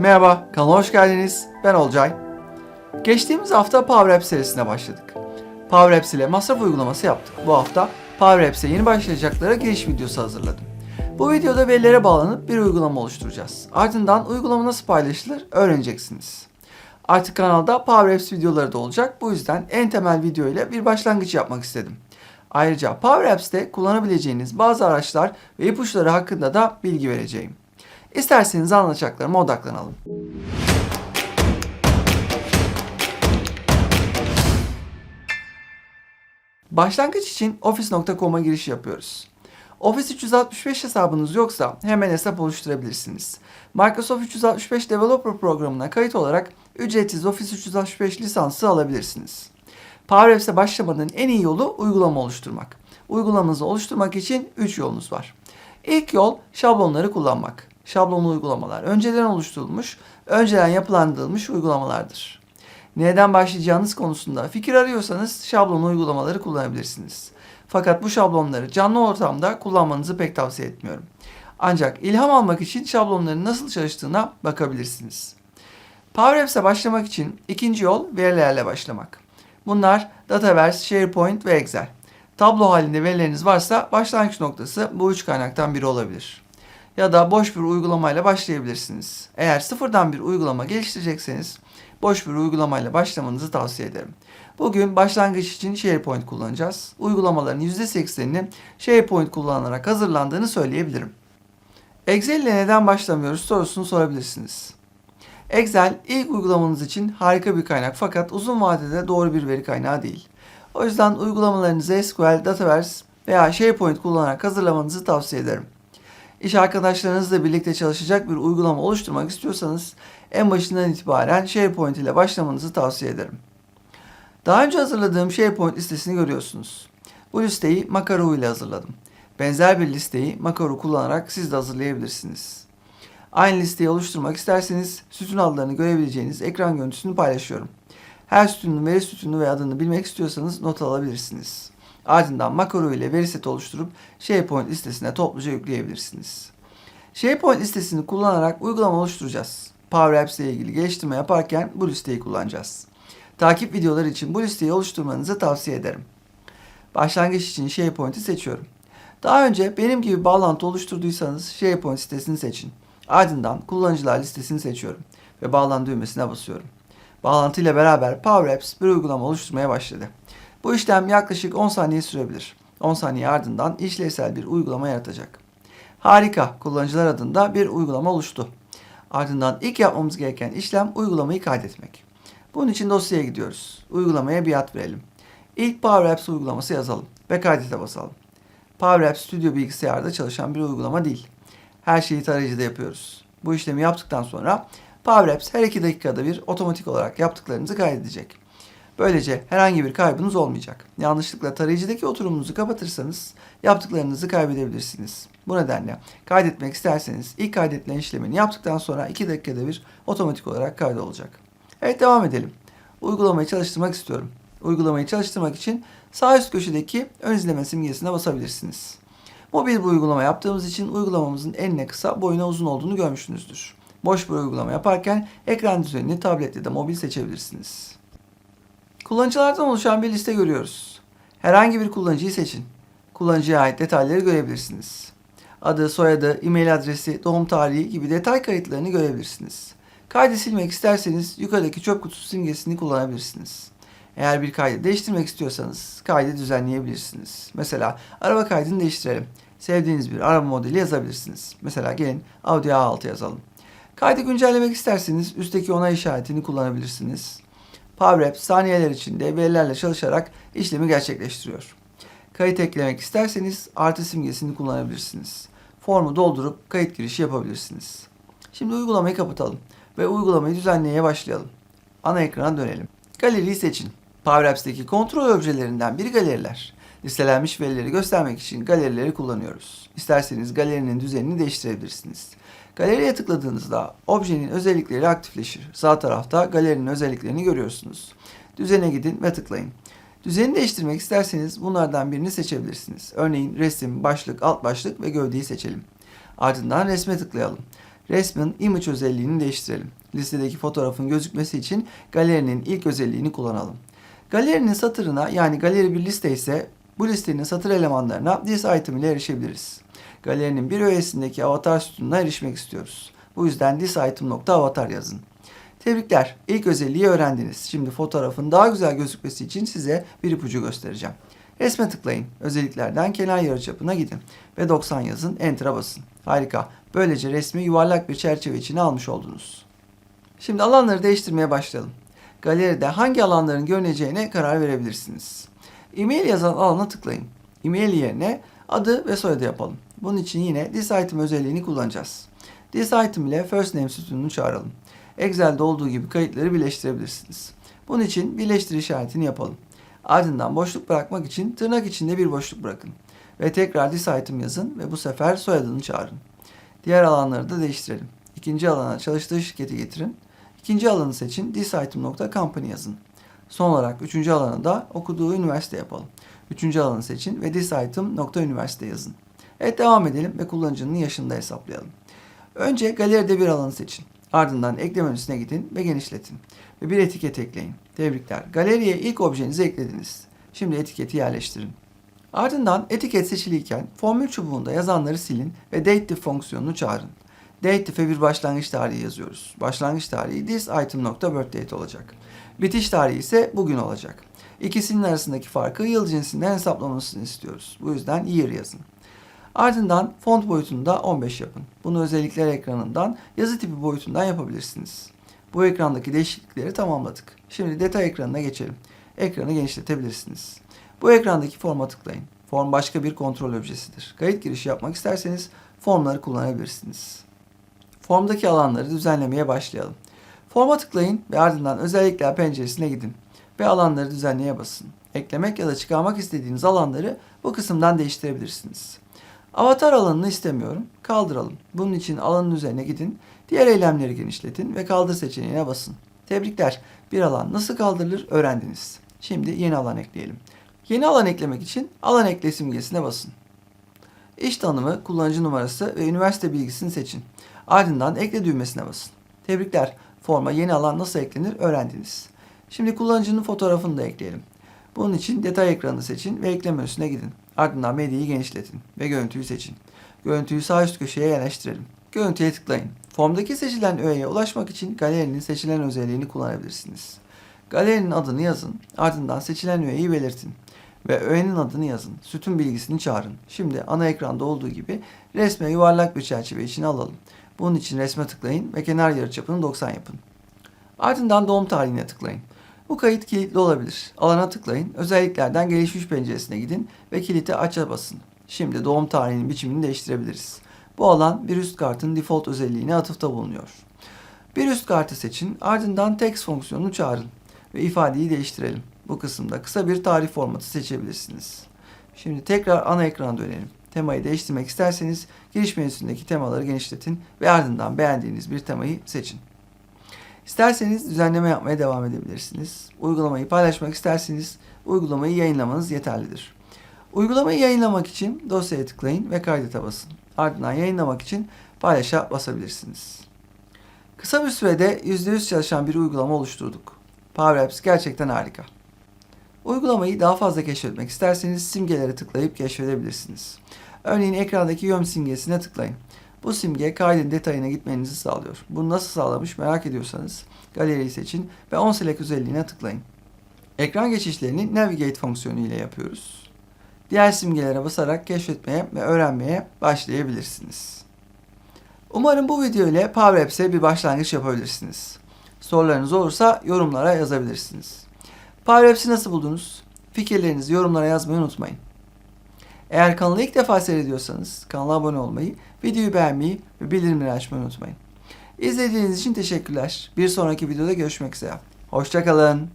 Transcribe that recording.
Merhaba, kanalıma hoş geldiniz. Ben Olcay. Geçtiğimiz hafta Power Apps serisine başladık. Power Apps ile masraf uygulaması yaptık. Bu hafta Power Apps'e yeni başlayacaklara giriş videosu hazırladım. Bu videoda verilere bağlanıp bir uygulama oluşturacağız. Ardından uygulama nasıl paylaşılır öğreneceksiniz. Artık kanalda Power Apps videoları da olacak. Bu yüzden en temel video ile bir başlangıç yapmak istedim. Ayrıca Power Apps'te kullanabileceğiniz bazı araçlar ve ipuçları hakkında da bilgi vereceğim. İsterseniz anlatacaklarıma odaklanalım. Başlangıç için office.com'a giriş yapıyoruz. Office 365 hesabınız yoksa hemen hesap oluşturabilirsiniz. Microsoft 365 Developer programına kayıt olarak ücretsiz Office 365 lisansı alabilirsiniz. Power Apps'e başlamanın en iyi yolu uygulama oluşturmak. Uygulamanızı oluşturmak için 3 yolunuz var. İlk yol şablonları kullanmak. Şablonlu uygulamalar önceden oluşturulmuş, önceden yapılandırılmış uygulamalardır. Neden başlayacağınız konusunda fikir arıyorsanız şablonlu uygulamaları kullanabilirsiniz. Fakat bu şablonları canlı ortamda kullanmanızı pek tavsiye etmiyorum. Ancak ilham almak için şablonların nasıl çalıştığına bakabilirsiniz. Power Apps'e başlamak için ikinci yol verilerle başlamak. Bunlar Dataverse, SharePoint ve Excel. Tablo halinde verileriniz varsa başlangıç noktası bu üç kaynaktan biri olabilir. Ya da boş bir uygulamayla başlayabilirsiniz. Eğer sıfırdan bir uygulama geliştirecekseniz boş bir uygulamayla başlamanızı tavsiye ederim. Bugün başlangıç için SharePoint kullanacağız. Uygulamaların %80'inin SharePoint kullanarak hazırlandığını söyleyebilirim. Excel ile neden başlamıyoruz sorusunu sorabilirsiniz. Excel ilk uygulamanız için harika bir kaynak fakat uzun vadede doğru bir veri kaynağı değil. O yüzden uygulamalarınızı SQL, Dataverse veya SharePoint kullanarak hazırlamanızı tavsiye ederim. İş arkadaşlarınızla birlikte çalışacak bir uygulama oluşturmak istiyorsanız en başından itibaren SharePoint ile başlamanızı tavsiye ederim. Daha önce hazırladığım SharePoint listesini görüyorsunuz. Bu listeyi Makaro ile hazırladım. Benzer bir listeyi Makaro kullanarak siz de hazırlayabilirsiniz. Aynı listeyi oluşturmak isterseniz sütun adlarını görebileceğiniz ekran görüntüsünü paylaşıyorum. Her sütunun veri sütunu ve adını bilmek istiyorsanız not alabilirsiniz. Ardından makro ile veri seti oluşturup SharePoint listesine topluca yükleyebilirsiniz. SharePoint listesini kullanarak uygulama oluşturacağız. Power Apps ile ilgili geliştirme yaparken bu listeyi kullanacağız. Takip videoları için bu listeyi oluşturmanızı tavsiye ederim. Başlangıç için SharePoint'i seçiyorum. Daha önce benim gibi bağlantı oluşturduysanız SharePoint sitesini seçin. Ardından kullanıcılar listesini seçiyorum ve bağlan düğmesine basıyorum. Bağlantı ile beraber Power Apps bir uygulama oluşturmaya başladı. Bu işlem yaklaşık 10 saniye sürebilir. 10 saniye ardından işlevsel bir uygulama yaratacak. Harika, kullanıcılar adında bir uygulama oluştu. Ardından ilk yapmamız gereken işlem uygulamayı kaydetmek. Bunun için dosyaya gidiyoruz. Uygulamaya bir ad verelim. İlk Power Apps uygulaması yazalım ve kaydete basalım. Power Apps Studio bilgisayarda çalışan bir uygulama değil. Her şeyi tarayıcıda yapıyoruz. Bu işlemi yaptıktan sonra Power Apps her 2 dakikada bir otomatik olarak yaptıklarınızı kaydedecek. Böylece herhangi bir kaybınız olmayacak. Yanlışlıkla tarayıcıdaki oturumunuzu kapatırsanız yaptıklarınızı kaybedebilirsiniz. Bu nedenle kaydetmek isterseniz ilk kaydedilen işlemini yaptıktan sonra 2 dakikada bir otomatik olarak kaydolacak. Evet devam edelim. Uygulamayı çalıştırmak istiyorum. Uygulamayı çalıştırmak için sağ üst köşedeki ön izleme simgesine basabilirsiniz. Mobil bir uygulama yaptığımız için uygulamamızın enine kısa, boyuna uzun olduğunu görmüşsünüzdür. Boş bir uygulama yaparken ekran düzenini tablet ya da mobil seçebilirsiniz. Kullanıcılardan oluşan bir liste görüyoruz. Herhangi bir kullanıcıyı seçin. Kullanıcıya ait detayları görebilirsiniz. Adı, soyadı, e-mail adresi, doğum tarihi gibi detay kayıtlarını görebilirsiniz. Kaydı silmek isterseniz yukarıdaki çöp kutusu simgesini kullanabilirsiniz. Eğer bir kaydı değiştirmek istiyorsanız kaydı düzenleyebilirsiniz. Mesela araba kaydını değiştirelim. Sevdiğiniz bir araba modeli yazabilirsiniz. Mesela gelin Audi A6 yazalım. Kaydı güncellemek isterseniz üstteki onay işaretini kullanabilirsiniz. Power Apps saniyeler içinde verilerle çalışarak işlemi gerçekleştiriyor. Kayıt eklemek isterseniz artı simgesini kullanabilirsiniz. Formu doldurup kayıt girişi yapabilirsiniz. Şimdi uygulamayı kapatalım ve uygulamayı düzenlemeye başlayalım. Ana ekrana dönelim. Galeriyi seçin. Power kontrol objelerinden biri galeriler. Listelenmiş verileri göstermek için galerileri kullanıyoruz. İsterseniz galerinin düzenini değiştirebilirsiniz. Galeriye tıkladığınızda objenin özellikleri aktifleşir. Sağ tarafta galerinin özelliklerini görüyorsunuz. Düzene gidin ve tıklayın. Düzeni değiştirmek isterseniz bunlardan birini seçebilirsiniz. Örneğin resim, başlık, alt başlık ve gövdeyi seçelim. Ardından resme tıklayalım. resmin image özelliğini değiştirelim. Listedeki fotoğrafın gözükmesi için galerinin ilk özelliğini kullanalım. Galerinin satırına yani galeri bir liste ise bu listenin satır elemanlarına this item ile erişebiliriz. Galerinin bir öğesindeki avatar sütununa erişmek istiyoruz. Bu yüzden this item.avatar yazın. Tebrikler. İlk özelliği öğrendiniz. Şimdi fotoğrafın daha güzel gözükmesi için size bir ipucu göstereceğim. Resme tıklayın. Özelliklerden kenar yarıçapına gidin. Ve 90 yazın. Enter'a basın. Harika. Böylece resmi yuvarlak bir çerçeve içine almış oldunuz. Şimdi alanları değiştirmeye başlayalım. Galeride hangi alanların görüneceğine karar verebilirsiniz. E-mail yazan alana tıklayın. E-mail yerine adı ve soyadı yapalım. Bunun için yine this item özelliğini kullanacağız. This item ile first name sütununu çağıralım. Excel'de olduğu gibi kayıtları birleştirebilirsiniz. Bunun için birleştir işaretini yapalım. Ardından boşluk bırakmak için tırnak içinde bir boşluk bırakın. Ve tekrar this item yazın ve bu sefer soyadını çağırın. Diğer alanları da değiştirelim. İkinci alana çalıştığı şirketi getirin. İkinci alanı seçin thisitem.company yazın. Son olarak üçüncü alanı da okuduğu üniversite yapalım. Üçüncü alanı seçin ve thisitem.üniversite yazın. Evet devam edelim ve kullanıcının yaşını da hesaplayalım. Önce galeride bir alanı seçin. Ardından ekle menüsüne gidin ve genişletin. Ve bir etiket ekleyin. Tebrikler. Galeriye ilk objenizi eklediniz. Şimdi etiketi yerleştirin. Ardından etiket seçiliyken formül çubuğunda yazanları silin ve dateDiff fonksiyonunu çağırın. DateDiff'e bir başlangıç tarihi yazıyoruz. Başlangıç tarihi this item.birthdate olacak. Bitiş tarihi ise bugün olacak. İkisinin arasındaki farkı yıl cinsinden hesaplamasını istiyoruz. Bu yüzden year yazın. Ardından font boyutunu da 15 yapın. Bunu özellikler ekranından yazı tipi boyutundan yapabilirsiniz. Bu ekrandaki değişiklikleri tamamladık. Şimdi detay ekranına geçelim. Ekranı genişletebilirsiniz. Bu ekrandaki forma tıklayın. Form başka bir kontrol objesidir. Kayıt girişi yapmak isterseniz formları kullanabilirsiniz. Formdaki alanları düzenlemeye başlayalım. Forma tıklayın ve ardından özellikler penceresine gidin ve alanları düzenleye basın. Eklemek ya da çıkarmak istediğiniz alanları bu kısımdan değiştirebilirsiniz. Avatar alanını istemiyorum. Kaldıralım. Bunun için alanın üzerine gidin. Diğer eylemleri genişletin ve kaldır seçeneğine basın. Tebrikler. Bir alan nasıl kaldırılır öğrendiniz. Şimdi yeni alan ekleyelim. Yeni alan eklemek için alan ekle simgesine basın. İş tanımı, kullanıcı numarası ve üniversite bilgisini seçin. Ardından ekle düğmesine basın. Tebrikler. Forma yeni alan nasıl eklenir öğrendiniz. Şimdi kullanıcının fotoğrafını da ekleyelim. Bunun için detay ekranını seçin ve ekle menüsüne gidin. Ardından medyayı genişletin ve görüntüyü seçin. Görüntüyü sağ üst köşeye yerleştirelim. Görüntüye tıklayın. Formdaki seçilen öğeye ulaşmak için galerinin seçilen özelliğini kullanabilirsiniz. Galerinin adını yazın, ardından seçilen öğeyi belirtin ve öğenin adını yazın. Sütun bilgisini çağırın. Şimdi ana ekranda olduğu gibi resme yuvarlak bir çerçeve içine alalım. Bunun için resme tıklayın ve kenar yarıçapını 90 yapın. Ardından doğum tarihine tıklayın. Bu kayıt kilitli olabilir. Alana tıklayın, özelliklerden gelişmiş penceresine gidin ve kiliti aça basın. Şimdi doğum tarihinin biçimini değiştirebiliriz. Bu alan bir üst kartın default özelliğine atıfta bulunuyor. Bir üst kartı seçin, ardından text fonksiyonunu çağırın ve ifadeyi değiştirelim. Bu kısımda kısa bir tarih formatı seçebilirsiniz. Şimdi tekrar ana ekrana dönelim. Temayı değiştirmek isterseniz giriş menüsündeki temaları genişletin ve ardından beğendiğiniz bir temayı seçin. İsterseniz düzenleme yapmaya devam edebilirsiniz. Uygulamayı paylaşmak isterseniz uygulamayı yayınlamanız yeterlidir. Uygulamayı yayınlamak için dosyaya tıklayın ve kaydete basın. Ardından yayınlamak için paylaşa basabilirsiniz. Kısa bir sürede %100 çalışan bir uygulama oluşturduk. Power Apps gerçekten harika. Uygulamayı daha fazla keşfetmek isterseniz simgelere tıklayıp keşfedebilirsiniz. Örneğin ekrandaki yön simgesine tıklayın. Bu simge kaydın detayına gitmenizi sağlıyor. Bunu nasıl sağlamış merak ediyorsanız galeriyi seçin ve On Select özelliğine tıklayın. Ekran geçişlerini Navigate fonksiyonu ile yapıyoruz. Diğer simgelere basarak keşfetmeye ve öğrenmeye başlayabilirsiniz. Umarım bu video ile Power Apps'e bir başlangıç yapabilirsiniz. Sorularınız olursa yorumlara yazabilirsiniz. Power Apps'i nasıl buldunuz? Fikirlerinizi yorumlara yazmayı unutmayın. Eğer kanalı ilk defa seyrediyorsanız kanala abone olmayı, videoyu beğenmeyi ve bildirimleri açmayı unutmayın. İzlediğiniz için teşekkürler. Bir sonraki videoda görüşmek üzere. Hoşçakalın.